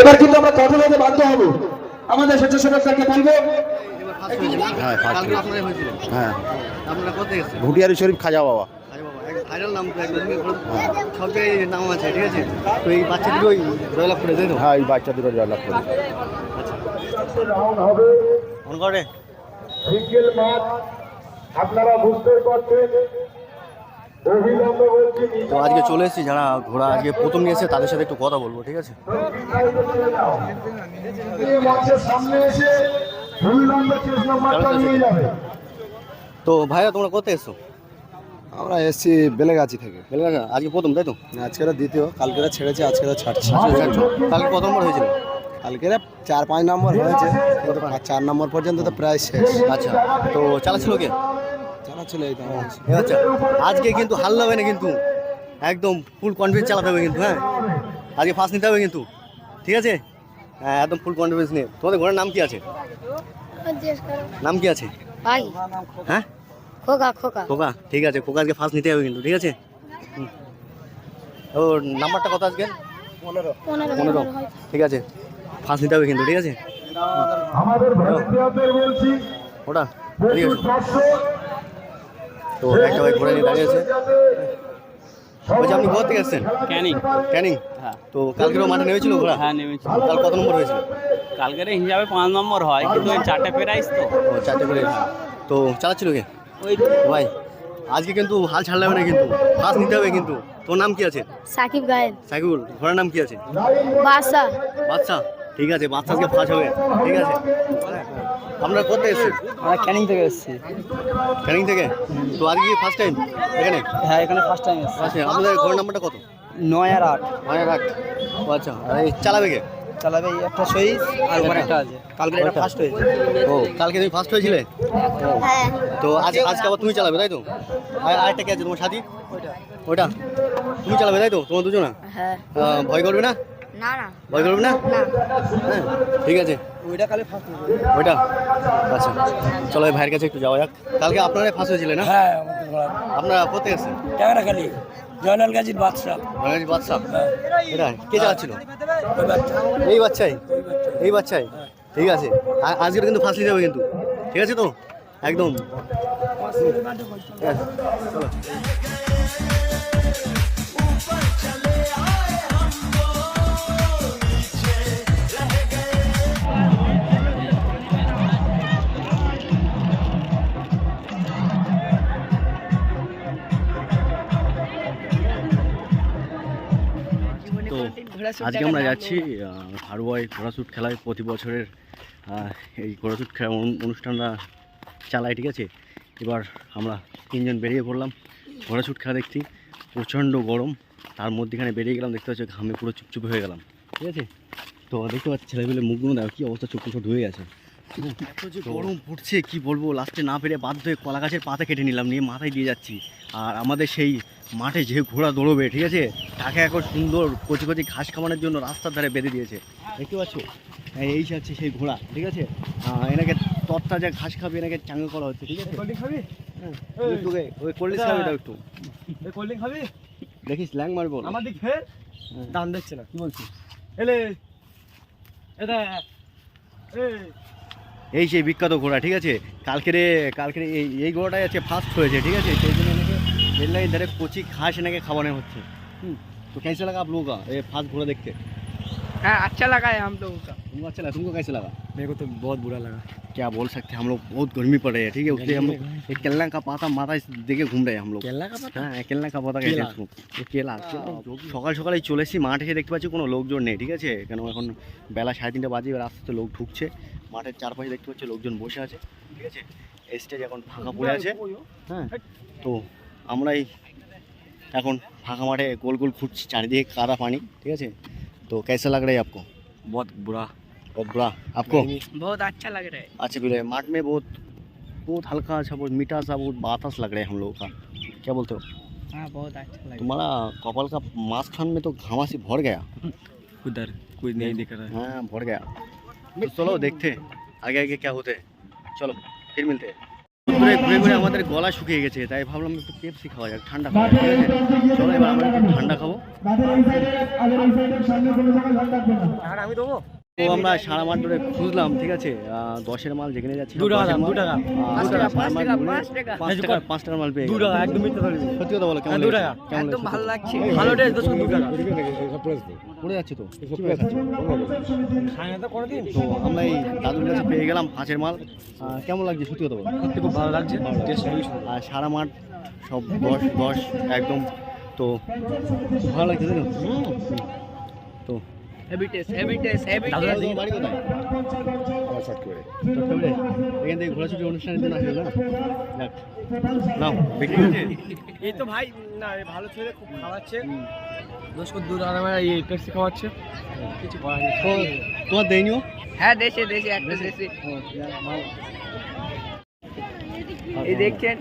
এবার কিন্তু আমরা কঠোর হতে বাধ্য হব। আমাদের স্বেচ্ছাসেবককে বলব? হ্যাঁ হ্যাঁ। আপনারা ভুটিয়ারি শরীফ খাজা বাবা। ভাইরাল নাম সব জায়গায় নাম আছে ঠিক আছে? তো এই বাচ্চাগুলো ওই জয়লাভ করে দেয় তো হ্যাঁ এই বাচ্চা দুটো জয়লাভ করে সিঙ্গেল ম্যাচ আপনারা বুঝতেই পারছেন তো আজকে চলে এসেছি যারা ঘোড়া আজকে প্রথম নিয়ে এসে তাদের সাথে একটু কথা বলব ঠিক আছে? এসে তো ভাইয়া তোমরা কোথায় এসছো? আমরা এসছি বেলেগাছি থেকে। বেলগাছা আজকে প্রথম তাই তো? আজকেরা দ্বিতীয় কালকেরা ছেড়েছে আজকেরা ছাড়ছে। কালকে কত নম্বর হয়েছিল? কালকেরা চার পাঁচ নম্বর হয়েছে। চার নম্বর পর্যন্ত তো প্রায় শেষ। আচ্ছা তো চালাচ্ছিল কে চালাচ্ছিল এই তো আমার। আচ্ছা আজকে কিন্তু হাল্লা হবে না কিন্তু। একদম ফুল কনফিডেন্স চালাতে হবে কিন্তু হ্যাঁ? আজকে ফার্স্ট নিতে হবে কিন্তু ঠিক আছে? হ্যাঁ একদম ফুল কনফিডেন্স নিয়ে। তোমাদের ঘোড়ার নাম কি আছে? নাম কি আছে? ভাই। হ্যাঁ? খোকা খোকা। খোকা ঠিক আছে খোকা আজকে ফার্স্ট নিতে হবে কিন্তু ঠিক আছে। ওর নাম্বারটা কত আজকে? পনেরো। পনেরো। ঠিক আছে। ফার্স্ট নিতে হবে কিন্তু ঠিক আছে? আমাদের ওটা ঠিক আছে তো একটা ভাই ঘোড়া নিয়ে দাঁড়িয়ে আছে। বলছি আপনি কোথা থেকে এসেছেন? ক্যানিং। ক্যানিং? হ্যাঁ। তো কালকেরও মাঠে নেমেছিল ঘোড়া? হ্যাঁ নেমেছি কাল কত নম্বর হয়েছিল? কালকের হিসাবে পাঁচ নম্বর হয় কিন্তু চারটে প্রাইস তো। ও চারটে করে তো চালাচ্ছিল কে? ওই ভাই আজকে কিন্তু হাল ছাড়লে হবে না কিন্তু। ফার্স্ট নিতে হবে কিন্তু। তোর নাম কি আছে? সাকিব গায়েন। সাইকুল ঘোড়ার নাম কি আছে? বাসা বাচ্চা ঠিক আছে বাচ্চা আজকে ফার্স্ট হবে। ঠিক আছে? আপনারা কোথায় এসেছেন আমরা ক্যানিং থেকে এসেছি। ক্যানিং থেকে? তো আজকে ফার্স্ট টাইম এখানে? হ্যাঁ এখানে ফার্স্ট টাইম এসেছি। আচ্ছা আপনাদের ঘোড়ার নাম্বারটা কত? নয় আর আট। মায়ের রাখ ও আচ্ছা আর এই চালাবে কে? চালাবে এই একটা সইস আর ওখানে একটা আছে। কালকে এটা ফার্স্ট হয়েছে। ও কালকে তুমি ফার্স্ট হয়েছিলে? হ্যাঁ। তো আজ আজকে আবার তুমি চালাবে তাই তো? আর আরেকটা কে আছে তোমার সাথী? ওটা তুমি চালাবে তাই তো? তোমার দুজনা? হ্যাঁ। ভয় করবে না? না না। ভয় করবে না? না। হ্যাঁ ঠিক আছে। ওইটা? কালে ফার্স্ট ওইটা আচ্ছা চলো ভাইয়ের কাছে একটু যাওয়া যাক। কালকে আপনারাই ফার্স্ট হয়েছিলেন না? হ্যাঁ আপনারা কোথায় ট্যাংরাখালি জয়নাল গাজীর বাদশাহ। এটা কে চালাচ্ছিল? এই বাচ্চাই? এই বাচ্চাই? ঠিক আছে। আ- আজকের কিন্তু ফার্স্ট যাবে কিন্তু। ঠিক আছে তো? একদম। ঠিক আছে, চলো। আজকে আমরা যাচ্ছি হারুয়ায় ঘোড়াশুট খেলায় প্রতি বছরের এই ঘোড়াশুট খেলা অনু- অনুষ্ঠানটা চালাই ঠিক আছে? এবার আমরা তিনজন বেরিয়ে পড়লাম ঘোড়াশুট খেলা দেখছি প্রচণ্ড গরম তার মধ্যেখানে বেরিয়ে গেলাম দেখতে পাচ্ছি ঘামে পুরো চুপচুপ হয়ে গেলাম ঠিক আছে? তো দেখতে পাচ্ছি ছেলেপেলে মুখগুলো দেখো কী অবস্থা চুপচুপ ধুয়ে গেছে। এত যে গরম পড়ছে কি বলব? লাস্টে না পেরে বাধ্য হয়ে কলা গাছের পাতা কেটে নিলাম নিয়ে মাথায় দিয়ে যাচ্ছি। আর আমাদের সেই মাঠে যে ঘোড়া দৌড়বে ঠিক আছে? তাকে এখন সুন্দর কচি কচি ঘাস খাওয়ানোর জন্য রাস্তার ধারে বেঁধে দিয়েছে। দেখতে পাচ্ছ? হ্যাঁ, এই হচ্ছে সেই ঘোড়া ঠিক আছে? এনাকে তত্তা যা ঘাস খাবে এনাকে চাঙ্গা করা হচ্ছে ঠিক আছে? হ্যাঁ, একটু গে- ওই কোল্ড ড্রিঙ্কস খাবে একটু। কোল্ড ড্রিঙ্ক খাবি? দেখিস ল্যাং মারবো। আমার দিক ফের। দাম দেখছে না। কি বলছিস? এলে এটা এই এই সেই বিখ্যাত ঘোড়া ঠিক আছে কালকেরে কালকেরে এই এই ঘোড়াটাই আছে ফার্স্ট হয়েছে ঠিক আছে সেই জন্য এনাকে রেল লাইন ধারে কচি ঘাস এনাকে খাওয়ানো হচ্ছে হুম तो कैसे लगा आप लोगों का ये फास्ट घोड़ा देख के हाँ अच्छा लगा है हम लोगों का तुमको अच्छा लगा तुमको कैसे लगा मेरे को तो बहुत बुरा लगा क्या बोल सकते हैं हम लोग बहुत गर्मी पड़ रही है ठीक है उसलिए हम लोग एक केला का पाता माथा इस देखे घूम रहे हैं हम लोग केला का पता হ্যাঁ কেলনা কা পাতা গেছে কেলা। কেলা সকাল সকালে চলে এসেছি মাঠে এসে দেখতে পাচ্ছি কোনো লোকজন নেই ঠিক আছে কেন এখন বেলা সাড়ে তিনটে বাজে এবার আস্তে আস্তে লোক ঢুকছে মাঠের চারপাশে দেখতে পাচ্ছি লোকজন বসে আছে ঠিক আছে স্টেজ এখন ফাঁকা পড়ে আছে হ্যাঁ তো আমরাই এখন ফাঁকা মাঠে গোল গোল ঘুরছি চারিদিকে কাদা পানি ঠিক আছে তো कैसा लग रहा है आपको? बहुत बुरा। बहुत बुरा। आपको? बहुत अच्छा लग रहा है। अच्छा फिर माठ में बहुत बहुत हल्का सा बहुत मीठा सा बहुत बातास लग रहा है हम लोगों का। क्या बोलते हो? हाँ बहुत अच्छा लग तुम्हारा कपाल का मांस खान में तो घामासी भर गया। उधर कोई नहीं दिख। रहा है। हाँ भर गया। तो चलो देखते आगे आगे क्या होते चलो फिर मिलते हैं। ঘুরে ঘুরে ঘুরে আমাদের গলা শুকিয়ে গেছে তাই ভাবলাম একটু পেপসি খাওয়া যাক ঠান্ডা খাওয়া ঠিক আছে? চলো এবার আমরা একটু ঠান্ডা খাব। আমি দেবো? তো আমরা সারা মাঠ ধরে খুঁজলাম ঠিক আছে? দশের মাল যেখানে যাচ্ছি দু টাকা দু টাকা। পাঁচ পাঁচ টাকা পাঁচ টাকা। টাকার মাল পেয়ে দু টাকা একদম সত্যি কথা বলো কেমন হ্যাঁ, দু টাকা। একদম ভালো লাগছে। ভালো টেস্ট দশ দু টাকা। পড়ে যাচ্ছে তো। তো আমরা এই দাদুর কাছে পেয়ে গেলাম পাঁচের মাল। কেমন লাগছে সত্যি কথা বলো? সত্যি খুব ভালো লাগছে। আর সারা মাঠ সব দশ দশ একদম। তো ভালো লাগছে তাই heavy taste heavy taste heavy দাদুর তোমার বাড়ি কোথায়? চট্টগ্রামে? এখান থেকে ঘোরাছুটি অনুষ্ঠানের জন্য আসলে না? যাক নাও বিক্রি এই তো ভাই না ভালো ছেলে খুব খাওয়াচ্ছে। দশ করে দু টাকা দামের এই পেপসি খাওয়াচ্ছে। কিছু করার নেই। তো তোমার দেয়নিও হ্যাঁ দেশে দেশে একটা দেশে? এই দেখছেন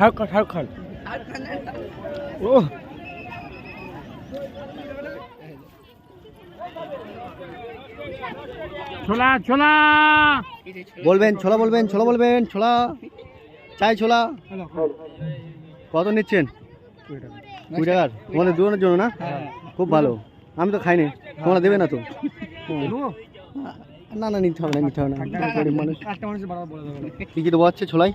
ওই খান শাহরুখ খান ও। ছোলা ছোলা। বলবেন ছোলা বলবেন ছোলা বলবেন ছোলা। চাই ছোলা। কত নিচ্ছেন? কুড়ি টাকার তোমাদের দুজনের জন্য না? খুব ভালো। আমি তো খাইনি। তোমরা দেবে না তো। না না নিতে হবে না নিতে হবে না। গরিব মানুষ। দেবে। কী কী দেবো আছে? ছোলাই?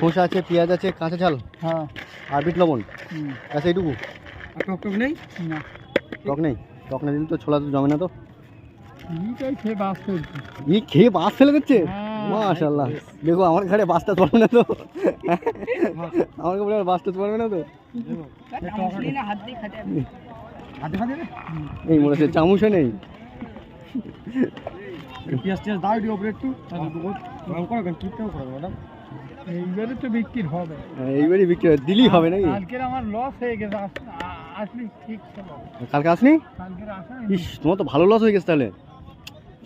খোসা আছে পেঁয়াজ আছে কাঁচা ঝাল হ্যাঁ। আর বিট লবণ? আচ্ছা এইটুকু। টক টক নেই? না। টক নেই? টক না দিলে তো ছোলা তো জমে না তো। খেয়ে বাস ই খেয়ে বাস ফেলে দিচ্ছে? হ্যাঁ। মাশাল্লাহ দেখো আমার ঘরে বাসটা চলবে না তো। আমার ঘরে বাসটা চলবে না তো। হাত দিয়ে খাটে হাতে খাতে এই মনে হচ্ছে চামচে নেই। পেঁয়াজ টেয়াজ দাও একটু। ওপরে একটু গরম করো কেন টিপটাও করো ম্যাডাম। এইবারে তো বিক্রি হবে। এইবারই বিক্রি হয় দিলেই হবে নাকি? আমার লস হয়ে গেছে। আসলি ঠিক কালকে আসনি কালকের আসা ইস তোমার তো ভালো লস হয়ে গেছে তাহলে।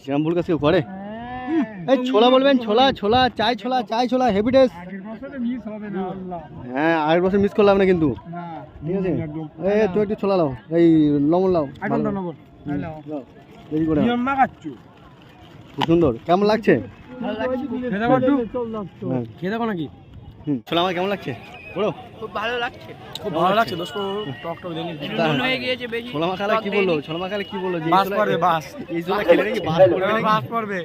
শ্রীরাম ভুল কাছে কেউ করে। এই ছোলা বলবেন ছোলা ছোলা চাই ছোলা চাই ছোলা হেভি টেস্ট হ্যাঁ আগের বছর মিস করলাম না কিন্তু। ঠিক আছে? এই তুই একটু ছোলা লাও এই লবণ লাও খুব সুন্দর কেমন লাগছে? খেতে হ্যাঁ। নাকি। হুম। ছোলা আমার কেমন লাগছে? বলো। খুব ভালো লাগছে। খুব ভালো লাগছে দোস্ত টক টক দেনি নুন হয়ে গিয়েছে বেশি ছোলা মাখালে কি বলল? ছোলা মাখালে কি বলল? যে বাস পড়বে, বাস। এই ছোলা খেলে নাকি বাস পড়বে? বাস পড়বে।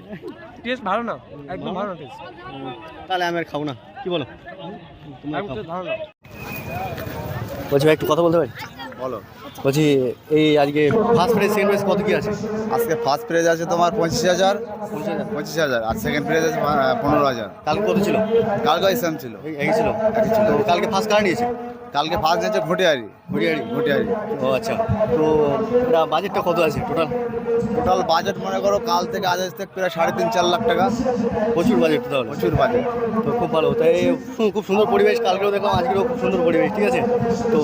টেস্ট ভালো না? একদম ভালো টেস্ট তাহলে আমি আর খাব না। কি বলো? তোমরা খাও। ভালো না বলছি ভাই একটু কথা বলতে পারি? বলো। বলছি এই আজকে ফার্স্ট প্রাইজ সেকেন্ড প্রাইজ কত কি আছে? আজকে ফার্স্ট প্রাইজ আছে তোমার পঁচিশ হাজার। পঁচিশ হাজার। আর সেকেন্ড প্রাইজ আছে পনেরো হাজার। কালকে কত ছিল? কালকে সেম ছিল। ছিল। তো কালকে ফার্স্ট কারা নিয়েছে? কালকে ফার্স্ট নিয়েছে ঘটিয়ারি ঘড়িয়ারি ঘটিয়ারি ও আচ্ছা তো এটা বাজেটটা কত আছে টোটাল টোটাল বাজেট মনে করো কাল থেকে আজ আজ থেকে প্রায় সাড়ে তিন চার লাখ টাকা। প্রচুর বাজেট তাহলে। প্রচুর বাজেট তো খুব ভালো তাই খুব সুন্দর পরিবেশ কালকেও দেখলাম আজকেও খুব সুন্দর পরিবেশ ঠিক আছে? তো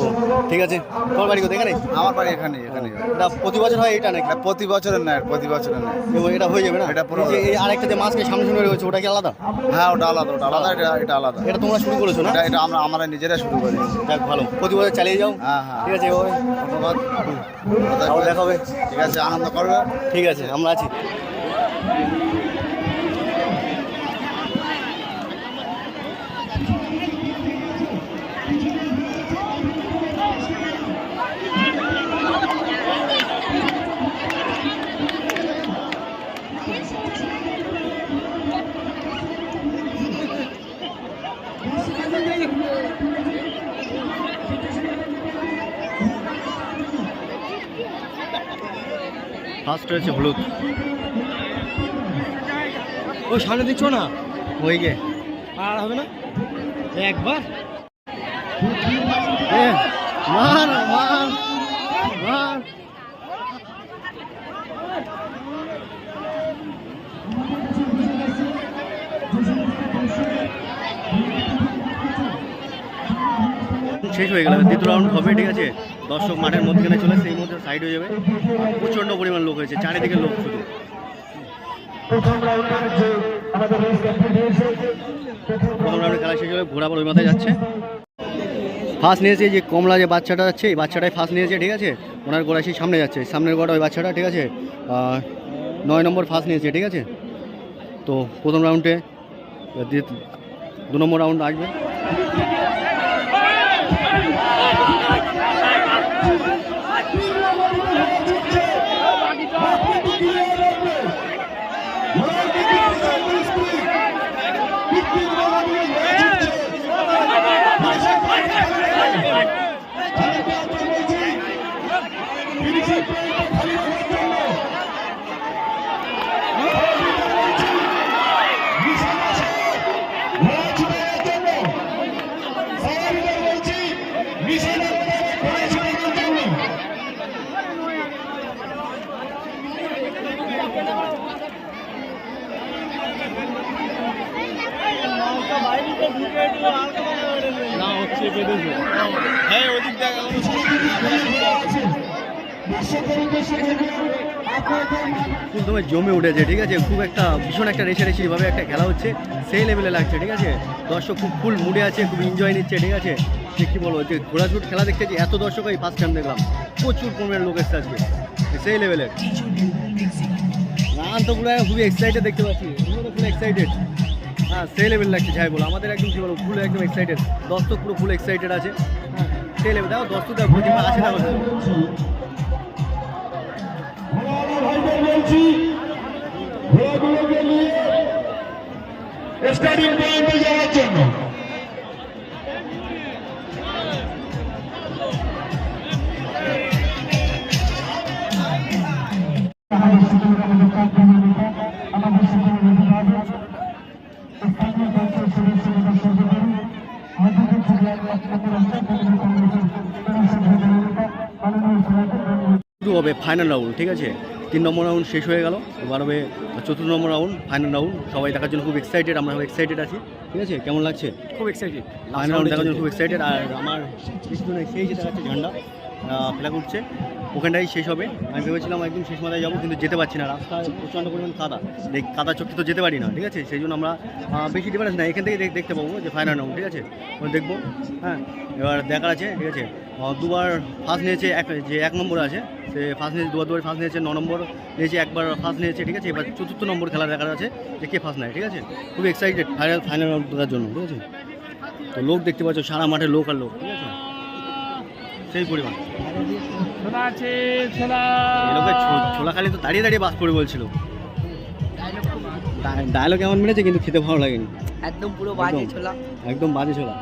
ঠিক আছে তোমার বাড়ি কোথায় এখানে? আমার বাড়ি এখানে এখানে এটা প্রতি বছর হয় এটা নাকি? প্রতি বছরের নেয় প্রতি বছরের নেয় এবং এটা হয়ে যাবে না? এটা পুরো- এই আরেকটা যে মাছকে সামনে সামনে রয়েছে ওটা কি আলাদা? হ্যাঁ ওটা আলাদা ওটা আলাদা এটা এটা আলাদা। এটা তোমরা শুরু করেছ না? এটা এটা আমরা আমরা নিজেরা শুরু করি যাক ভালো। প্রতি বছর চালিয়ে যাও। হ্যাঁ হ্যাঁ ঠিক আছে, ওই ধন্যবাদ। আবার দেখা হবে ঠিক আছে, আনন্দ করবে। ঠিক আছে, আমরা আছি। ফার্স্ট হয়েছে হলুদ। ওই সামনে দিচ্ছ না? হয়ে গে আর হবে না? একবার? এ, মার মার মার। শেষ হয়ে গেল দ্বিতীয় রাউন্ড হবে ঠিক আছে? দর্শক মাঠের মধ্যখানে চলে, সেই মধ্যে সাইড হয়ে যাবে। প্রচণ্ড পরিমাণ লোক হয়েছে, চারিদিকে লোক শুধু। প্রথম রাউন্ডের খেলা শেষ হলে ঘোড়া ওই মাথায় যাচ্ছে। ফার্স্ট নিয়েছে যে কমলা যে বাচ্চাটা যাচ্ছে এই বাচ্চাটাই ফার্স্ট নিয়েছে ঠিক আছে? ওনার গোড়া সেই সামনে যাচ্ছে সামনের গোড়া ওই বাচ্চাটা, ঠিক আছে? নয় নম্বর ফার্স্ট নিয়েছে ঠিক আছে? তো প্রথম রাউন্ডে দু নম্বর রাউন্ড আসবে। প্রথমে জমে উঠেছে ঠিক আছে? খুব একটা ভীষণ একটা রেসারেসি ভাবে একটা খেলা হচ্ছে সেই লেভেলে লাগছে ঠিক আছে? দর্শক খুব ফুল মুডে আছে খুব এনজয় নিচ্ছে ঠিক আছে? যে কী বলব যে ঘোড়াঝুট খেলা দেখতে যে এত দর্শক এই ফার্স্ট টাইম দেখলাম প্রচুর পরিমাণের লোক এসছে আজকে সেই লেভেলের রান তো পুরো খুবই এক্সাইটেড দেখতে পাচ্ছি পুরো এক্সাইটেড হ্যাঁ সেই লেভেল লাগছে যাই বলো। আমাদের একদম কী বলব ফুল একদম এক্সাইটেড দর্শক পুরো ফুল এক্সাইটেড আছে। হ্যাঁ সেই লেভেল দেখো দর্শক দেখো প্রতিমা আছে না বলছি পর্যন্ত যাওয়ার জন্য। হবে ফাইনাল রাউন্ড ঠিক আছে? তিন নম্বর রাউন্ড শেষ হয়ে গেল এবার হবে চতুর্থ নম্বর রাউন্ড ফাইনাল রাউন্ড সবাই দেখার জন্য খুব এক্সাইটেড আমরা এক্সাইটেড আছি ঠিক আছে? কেমন লাগছে? খুব এক্সাইটেড ফাইনাল রাউন্ড দেখার জন্য খুব এক্সাইটেড আর আমার পিছনে সেই যে দেখাচ্ছে ঝান্ডা ফ্ল্যাগ উঠছে ওখানটাই শেষ হবে। আমি ভেবেছিলাম একদম শেষ মাথায় যাব কিন্তু যেতে পারছি না রাস্তায় প্রচণ্ড পরিমাণ কাদা। দেখ কাদা চোখে তো যেতে পারি না ঠিক আছে? সেই জন্য আমরা বেশি ডিফারেন্স না এখান থেকে দেখ- দেখতে পাবো যে ফাইনাল রাউন্ড ঠিক আছে? দেখব হ্যাঁ? এবার দেখার আছে ঠিক আছে? দুবার ফার্স্ট নিয়েছে এক যে এক নম্বর আছে সে ফার্স্ট নিয়েছে দুবার দুবার ফার্স্ট নিয়েছে ন নম্বর নিয়েছে একবার ফার্স্ট নিয়েছে ঠিক আছে? এবার চতুর্থ নম্বর খেলা দেখার আছে যে কে ফার্স্ট নেয় ঠিক আছে? খুব এক্সাইটেড ফাইনাল ফাইনাল রাউন্ডটার জন্য ঠিক আছে? তো লোক দেখতে পাচ্ছ সারা মাঠে লোক আর লোক ঠিক আছে? সেই পরিমাণ। ছোলা খালি তো দাঁড়িয়ে দাঁড়িয়ে বাস করে বলছিল। ডায়লগ এমন মেরেছে কিন্তু খেতে ভালো লাগেনি। একদম পুরো বাজে ছোলা। একদম বাজে ছোলা।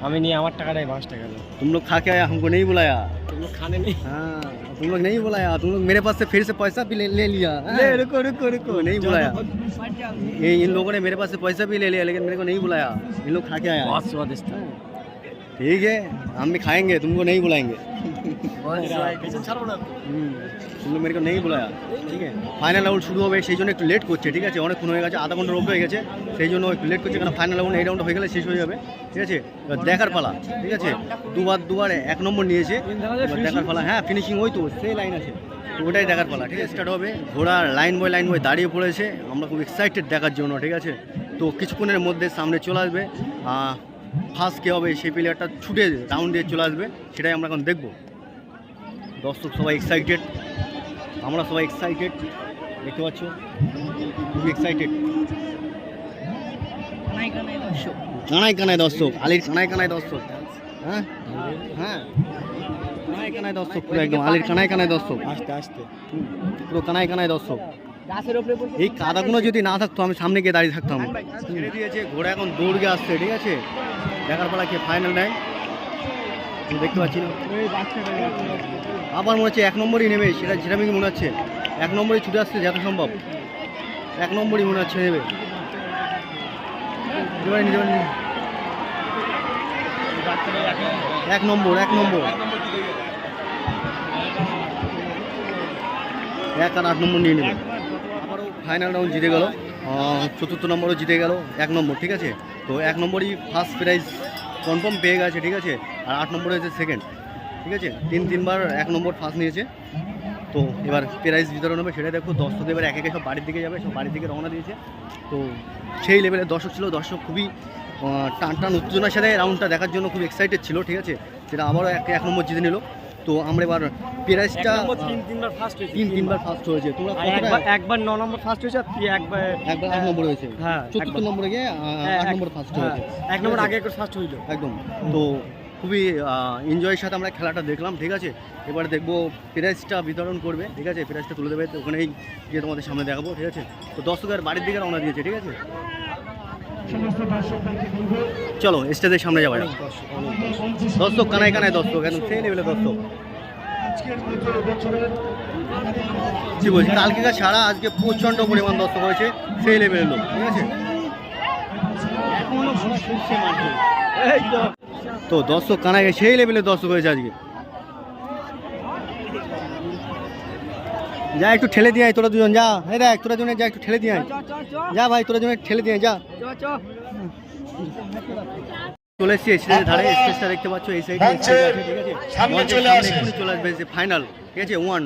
हमें नहीं हमारा टका नहीं पाँच टका तुम लोग खा के आया हमको नहीं बुलाया तुम लोग खाने नहीं हाँ तुम लोग नहीं बुलाया तुम लोग मेरे पास से फिर से पैसा भी ले, ले लिया ले रुको रुको रुको नहीं बुलाया ये इन लोगों ने मेरे पास से पैसा भी ले लिया लेकिन मेरे को नहीं बुलाया इन लोग खा के आया बहुत स्वादिष्ट ठीक है हम भी खाएंगे तुमको नहीं बुलाएंगे कैसे ছাড়বো না হুম, তুম লোক মেরে কো নেই বলায়া ঠিক আছে? ফাইনাল রাউন্ড শুরু হবে সেই জন্য একটু লেট করছে ঠিক আছে? অনেকক্ষণ হয়ে গেছে আধা ঘণ্টার ওপরে হয়ে গেছে সেই জন্য একটু লেট করছে কারণ ফাইনাল রাউন্ড এই রাউন্ড হয়ে গেলে শেষ হয়ে যাবে ঠিক আছে? দেখার পালা ঠিক আছে? দুবার দুবার এক নম্বর নিয়েছে দেখার পালা হ্যাঁ ফিনিশিং ওই তো সেই লাইন আছে তো ওটাই দেখার পালা ঠিক আছে? স্টার্ট হবে ঘোড়া লাইন বয় লাইন বয় দাঁড়িয়ে পড়েছে আমরা খুব এক্সাইটেড দেখার জন্য ঠিক আছে? তো কিছুক্ষণের মধ্যে সামনে চলে আসবে ফার্স্ট কে হবে সেই প্লেয়ারটা ছুটে রাউন্ড দিয়ে চলে আসবে সেটাই আমরা এখন দেখব। দর্শক সবাই এক্সাইটেড আমরা সবাই এক্সাইটেড দেখতে পাচ্ছ খুবই এক্সাইটেড কানায় কানায় দর্শক আলির কানায় কানায় দর্শক। হ্যাঁ? হ্যাঁ। কানায় কানায় দর্শক পুরো একদম আলির কানায় কানায় দর্শক। আস্তে আস্তে। পুরো কানায় কানায় দর্শক। এই কাদাগুলো যদি না থাকতো আমি সামনে গিয়ে দাঁড়িয়ে থাকতাম। ছেড়ে দিয়েছে ঘোড়া এখন দৌড় গিয়ে আসছে ঠিক আছে? দেখার পালা কে ফাইনাল নেয়? দেখতে পাচ্ছি না আবার মনে হচ্ছে এক নম্বরই নেবে, সেটা যেটা মনে হচ্ছে। এক নম্বরই ছুটে আসছে যত সম্ভব। এক নম্বরই মনে হচ্ছে নেবে। এক নম্বর এক নম্বর। এক আর আট নম্বর নিয়ে নেবে। আবারও ফাইনাল রাউন্ড জিতে গেল। চতুর্থ নম্বরও জিতে গেল। এক নম্বর, ঠিক আছে? তো এক নম্বরই ফার্স্ট প্রাইজ কনফার্ম পেয়ে গেছে, ঠিক আছে? আর আট নম্বর হয়েছে সেকেন্ড ঠিক আছে? তিন তিনবার এক নম্বর ফার্স্ট নিয়েছে। তো এবার প্রাইজ বিতরণ হবে সেটা দেখো দর্শক এবার একে একে সব বাড়ির দিকে যাবে সব বাড়ির দিকে রওনা দিয়েছে। তো সেই লেভেলের দর্শক ছিল দর্শক খুবই টান টান উত্তেজনার সাথে রাউন্ডটা দেখার জন্য খুব এক্সাইটেড ছিল ঠিক আছে? সেটা আবারও এক এক নম্বর জিতে নিল। তো আমরা এবার প্রাইজটা তিন তিনবার ফার্স্ট হয়েছে। তিন তিনবার ফার্স্ট হয়েছে। তোমরা একবার একবার ন নম্বর ফার্স্ট হয়েছে আর একবার একবার এক নম্বর হয়েছে। হ্যাঁ, চতুর্থ নম্বরে গিয়ে হ্যাঁ, আট এক- নম্বর ফার্স্ট হ্যাঁ, হয়েছে। এক নম্বর আগে একবার ফার্স্ট হইল। একদম। তো খুবই এনজয়ের সাথে আমরা খেলাটা দেখলাম ঠিক আছে? এবারে দেখব প্রাইজটা বিতরণ করবে ঠিক আছে? প্রাইজটা তুলে দেবে ওখানেই গিয়ে তোমাদের সামনে দেখাবো ঠিক আছে? তো দর্শকের বাড়ির দিকে রওনা দিয়েছে ঠিক আছে? চলো স্টেজের সামনে যাওয়া যাক। দর্শক কানায় কানায় দর্শক একদম সেই লেভেলে দর্শক। কি বলছি কালকে ছাড়া আজকে প্রচণ্ড পরিমাণ দর্শক হয়েছে সেই লেভেলের লোক ঠিক আছে? এখনও মাঠে। এই তো। দর্শক কানায় সেই লেভেলের দর্শক হয়েছে আজকে। যা একটু ঠেলে দিয়ে আয় তোরা দুজন যা। এই দেখ তোরা দুজনে যা একটু ঠেলে দিয়ে আয়। যা ভাই তোরা দুজনে ঠেলে দিয়ে যা। চলে এসছি স্টেজের ধারে স্টেজটা দেখতে পাচ্ছ এই সাইডে ঠিক আছে? সামনে চলে সামনে আসে। চলে আসবে ফাইনাল ঠিক আছে? ওয়ান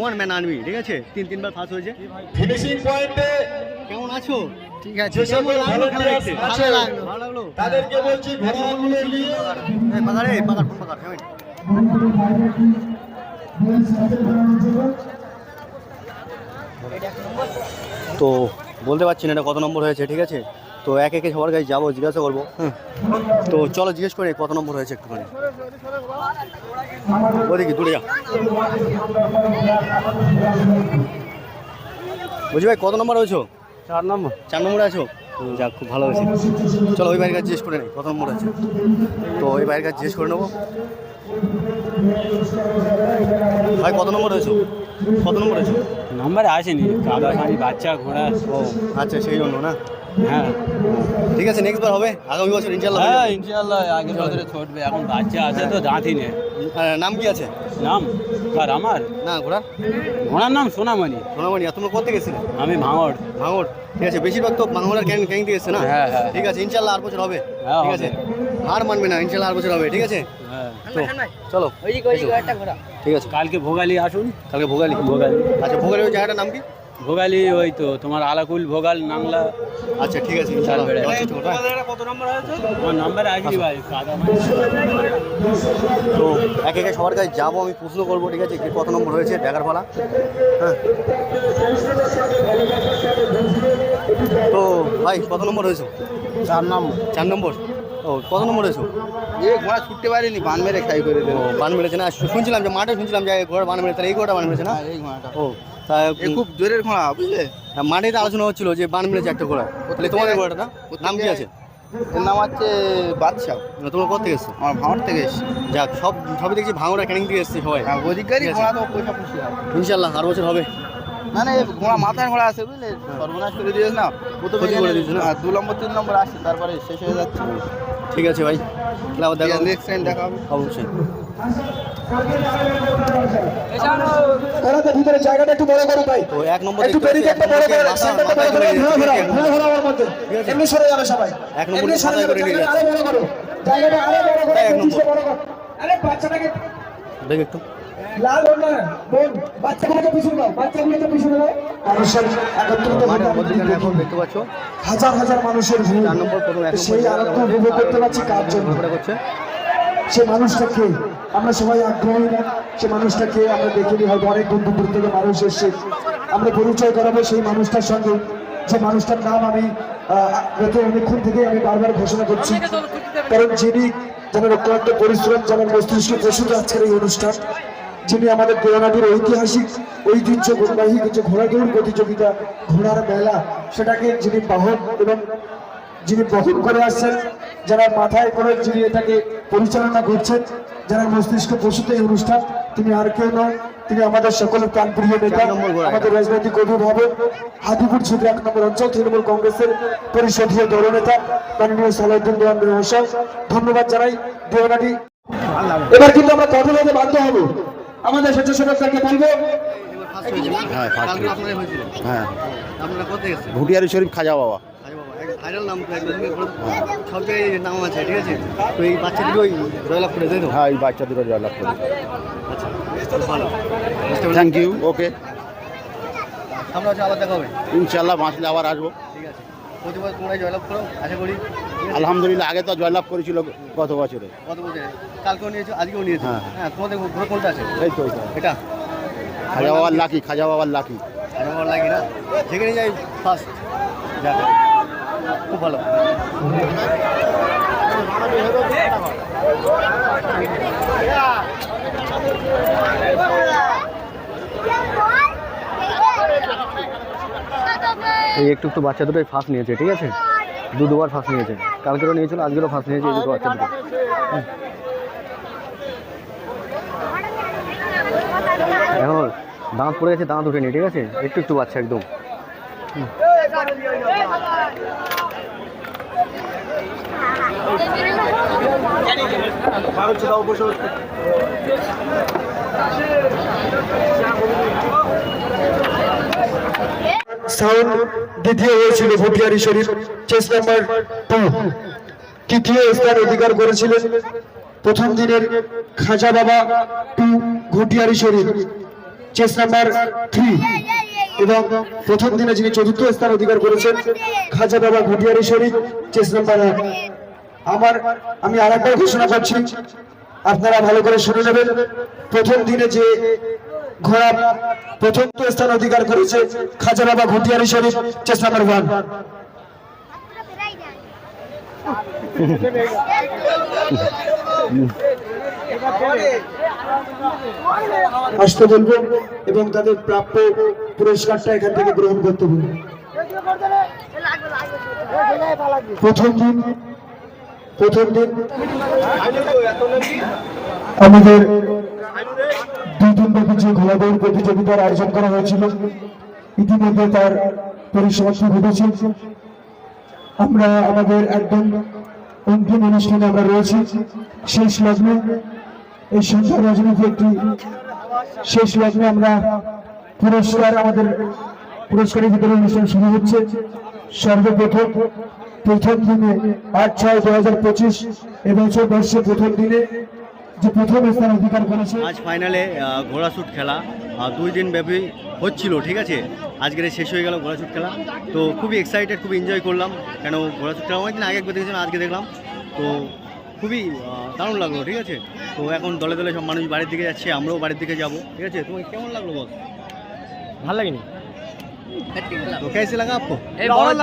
ওয়ান ম্যান আর্মি ঠিক আছে? তিন তিনবার ফার্স্ট হয়েছে। ফিনিশিং পয়েন্টে কেমন আছো? ঠিক আছে। সকল কেমন লাগল খেলা দেখতে? ভালো লাগল। ভালো লাগল। তাদেরকে বলছি ঘোড়াগুলো নিয়ে। এই পাকাড়ে পাকাড় ফোন পাকাড় হ্যাঁ। তো বলতে পারছি না এটা কত নম্বর হয়েছে ঠিক আছে? তো এক একে সবার কাছে যাব জিজ্ঞাসা করব। হ্যাঁ তো চলো জিজ্ঞেস করে কত নম্বর হয়েছে একটুখানি? ওদিকে দূরে যা। বুঝি ভাই কত নম্বর হয়েছো? চার নম্বর। চার নম্বরে আছো? যাক খুব ভালো হয়েছে। চলো ওই বাইরের কাছে জিজ্ঞেস করে নেই কত নম্বর আছে তো ওই বাইরের কাছে জিজ্ঞেস করে নেব। ভাই কত নম্বর হয়েছো? কত নম্বর হয়েছো নম্বরে আসেনি। কাদা বাচ্চা ঘোড়া ও। আচ্ছা সেই জন্য না? হ্যাঁ। ঠিক আছে নেক্সট বার হবে। আগামী বছর ইনশাল্লাহ হ্যাঁ ইনশাল্লাহ আগের বছরে ছুটবে। এখন বাচ্চা আছে তো দাঁতই নেই। আর নাম কি আছে? নাম? আর আমার? না ঘোড়া ঘোড়ার নাম সোনামণি। সোনামণি আর তোমরা কোথা থেকে এসেছিলে? আমি ভাঙড়। ভাঙড়। ঠিক আছে বেশিরভাগ তো ভাঙড়ার ক্যাং ক্যাং থেকে এসছে না? হ্যাঁ, হ্যাঁ। ঠিক আছে ইনশাল্লাহ আর বছর হবে। হ্যাঁ, ঠিক আছে। হার মানবে না ইনশাল্লাহ আর বছর হবে। ঠিক আছে? হ্যাঁ চলো ঠিক আছে। কালকে ভোগালি আসুন। কালকে ভোগালি। ভোগালি। আচ্ছা ভোগালি ওই জায়গাটার নাম কি? ভোগালি ওই তো তোমার আলাকুল ভোগাল নাংলা। আচ্ছা ঠিক আছে করব, হ্যাঁ। আমার নাম্বারে আসবি ভাই? তো একে একে সবার কাছে যাব আমি প্রশ্ন করব ঠিক আছে? কে কত নম্বর হয়েছে? দেখার পালা হ্যাঁ। তো ভাই কত নম্বর হয়েছো? চার নম্বর। চার নম্বর? ও কত নম্বর হয়েছো এ ঘোড়া ছুটতে পারিনি বান মেরে খাই করে ও বান মেরেছে না? শুনছিলাম যে মাঠে শুনছিলাম যে ঘোড়া বান মেরেছে এই ঘোড়া বান মেরেছে না? এই ঘোড়াটা। ও তা খুব জোরের ঘোড়া বুঝলে? মাঠে তো আলোচনা হচ্ছিল যে বান মেরেছে একটা ঘোড়া তাহলে তোমাদের ঘোড়াটা না? নাম কি আছে? এর নাম হচ্ছে বাদশাহ। তোমার কোথা থেকে এসছো? আমার ভাঙড় থেকে এসেছি। যাক সব সবই দেখছি ভাঙড়া ক্যানিং থেকে এসছে সবাই। হ্যাঁ অধিকারী ঘোড়া তো পয়সা খুশি ইনশাল্লাহ আর বছর হবে। না না ঘোড়া মাথায় ঘোড়া আছে বুঝলে? সর্বনাশ করে দিয়েছে না? প্রথমে করে দিয়েছে না? দু নম্বর তিন নম্বর আসছে তারপরে শেষ হয়ে যাচ্ছে। ঠিক আছে ভাই। তাহলে দেখা নেক্সট টাইম দেখা হবে অবশ্যই। ভিতরে জায়গাটা একটু বড় করো ভাই। তো এক নম্বর একটু ব্যারিকেডটা বড় করে সেন্টারটা বড় করে করে ঘোরা ঘোরা আমার মধ্যে এমনি সরে যাবে সবাই। এক নম্বরে সরে যাবে করে নিয়ে জায়গাটা আরও বড় করো। জায়গাটা আরও বড় করো এক নম্বর। বড় করো। আরে বাচ্চাটাকে দেখ একটু। লাল হন বোন বাচ্চাগুলোকে পিছনে দাও বাচ্চাগুলোকে পিছনে দাও মানুষের একত্রিত হতে মাঠের আমি মধ্যখানে দেখি। এখন দেখতে পাচ্ছ। হাজার হাজার মানুষের ভিড় সেই আনন্দ উপভোগ করতে পারছি কার জন্য? সে মানুষটাকে আমরা সবাই আগ্রহী না সে মানুষটাকে আমরা দেখে দেখিনি হয়তো অনেক দূর দূর থেকে মানুষ এসছে। আমরা পরিচয় করাবো সেই মানুষটার সঙ্গে। যে মানুষটার নাম আমি আহ, গত অনেকক্ষণ থেকে আমি বারবার ঘোষণা করছি। কারণ যিনি যেন অত্যন্ত পরিশ্রম যেমন মস্তিষ্কে প্রসূত আজকের এই অনুষ্ঠান যিনি আমাদের দেওয়ানাটির ঐতিহাসিক ঐতিহ্যবাহী যে ঘোড়া দৌড় প্রতিযোগিতা ঘোড়ার মেলা সেটাকে যিনি বাহক এবং যিনি বহন করে আসছেন যারা মাথায় করে যিনি এটাকে পরিচালনা করছেন যারা মস্তিষ্ক প্রসূত এই অনুষ্ঠান তিনি আর কেউ নয় তিনি আমাদের সকলের প্রাণপ্রিয় নেতা আমাদের রাজনৈতিক অভিভাবক হাদিপুর ছিদ্র এক নম্বর অঞ্চল তৃণমূল কংগ্রেসের পরিষদীয় দলনেতা মাননীয় সালাউদ্দিন দেওয়ান মহাশয়। ধন্যবাদ জানাই দেওয়ানাটি। এবার কিন্তু আমরা কথা বলতে বাধ্য হব। আমাদের স্বেচ্ছাসেবকদেরকে বলব। হ্যাঁ, হ্যাঁ। ভুটিয়ারি শরীফ খাজা বাবা। ভাইরাল নাম সব জায়গায় নাম আছে ঠিক আছে? তো এই বাচ্চাদের ওই জয়লাভ করে তাই তো? হ্যাঁ এই বাচ্চা দুটো জয়লাভ করে। আচ্ছা ভালো। থ্যাংক ইউ ওকে সামনে হচ্ছে আবার দেখা হবে। ইনশাল্লাহ বাঁচলে আবার আসব। ঠিক আছে। প্রতি বছর তোমরা জয়লাভ করো আশা করি আলহামদুলিল্লাহ আগে তো জয়লাভ করেছিল গত বছরে। কত বছরে। কালকেও নিয়েছো আজকেও নিয়েছো? হ্যাঁ। হ্যাঁ তোমাদের কোনটা আছে? এই তো এটা? খাজা বাবার লাকি খাজা বাবার লাকি। আর আমার লাগে না? যেখানে যাই ফার্স্ট যাবে খুব ভালো। এই একটু একটু বাচ্চা দুটোই ফার্স্ট নিয়েছে, ঠিক আছে? দু দুবার ফার্স্ট নিয়েছে। কালকেরও নিয়েছিল, আজকেরও ফার্স্ট নিয়েছে এই দুটো বাচ্চা দুটো এখন দাঁত পড়ে গেছে, দাঁত উঠেনি ঠিক আছে? একটু একটু বাচ্চা একদম। সাউন্ড দ্বিতীয় হয়েছিল Bhatiyari Sharif, chess number two. তৃতীয় স্থান অধিকার করেছিলেন প্রথম দিনের খাজা Baba two Ghatiyari Sharif, chess number three. এবং প্রথম দিনে যিনি চতুর্থ স্থান অধিকার করেছেন, খাজা বাবা ঘটিয়ারি শরীফ, চেস নাম্বার এক। আমার, আমি আর একবার ঘোষণা করছি, আপনারা ভালো করে শুনে নেবেন, প্রথম দিনে যে ঘোড়া প্রথম স্থান অধিকার করেছে খাজা বাবা ঘটিয়ারি শরীফ নাম্বার ওয়ান আসতে বলব এবং তাদের প্রাপ্য পুরস্কারটা এখান থেকে গ্রহণ করতে বলব। প্রথম দিন প্রথম দিন আমাদের দুই দিন ব্যাপী যে ঘোড়া দৌড় প্রতিযোগিতার আয়োজন করা হয়েছিল, ইতিমধ্যে তার পরিসমাপ্তি ঘটেছে। আমরা আমাদের একদম অন্তিম অনুষ্ঠানে আমরা রয়েছি, শেষ লগ্নে। এই সন্ধ্যা রজনীতে একটি শেষ লগ্নে আমরা পুরস্কার, আমাদের পুরস্কারের ভিতরে অনুষ্ঠান শুরু হচ্ছে। সর্বপ্রথম, প্রথম দিনে আট ছয় দু হাজার পঁচিশ এবছর বর্ষে প্রথম দিনে যে প্রথম স্থান অধিকার করেছে। আজ ফাইনালে ঘোড়া শ্যুট খেলা। দুই দিন ব্যাপী হচ্ছিল ঠিক আছে? আজকের শেষ হয়ে গেল ঘোড়া শ্যুট খেলা। তো খুবই এক্সাইটেড খুবই এনজয় করলাম। কেন ঘোড়া শ্যুট খেলা? অনেকদিন আগে একবার দেখেছিলাম আজকে দেখলাম। তো খুবই দারুণ লাগল ঠিক আছে? তো এখন দলে দলে সব মানুষ বাড়ির দিকে যাচ্ছে আমরাও বাড়ির দিকে যাব ঠিক আছে? তোমাকে কেমন লাগল বল? ভালো লাগেনি। তো কেসে লাগা আপকো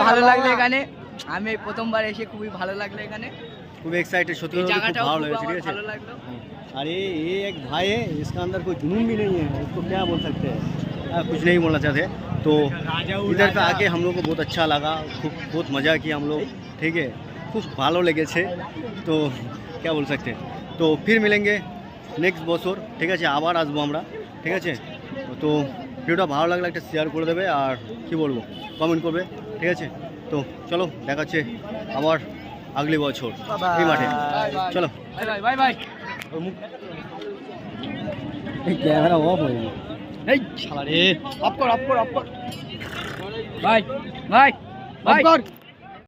ভালো লাগল এখানে। আমি প্রথমবার এসে খুবই ভালো লাগল এখানে। খুব এক্সাইটেড সত্যি জায়গাটা ভালো লাগে ঠিক আছে? अरे ये एक भाई है इसका अंदर कोई जुनून भी नहीं है उसको क्या बोल सकते हैं कुछ नहीं बोलना चाहते तो इधर पे आके हम लोग को बहुत अच्छा लगा खूब बहुत मज़ा किया हम लोग ठीक খুব ভালো লেগেছে তো क्या बोल सकते তো ফির মিলেঙ্গে নেক্সট বছর ঠিক আছে আবার আসব আমরা ঠিক আছে তো ভিডিওটা ভালো লাগলে একটা শেয়ার করে দেবে আর কি বলব কমেন্ট করবে ঠিক আছে তো চলো দেখা হচ্ছে আবার আগলি বছর এই মাঠে। চলো। বাই ক্যামেরা অফ হয়ে গেল। এই শালা রে আপ কর আপ কর আপ কর। Bye bye bye.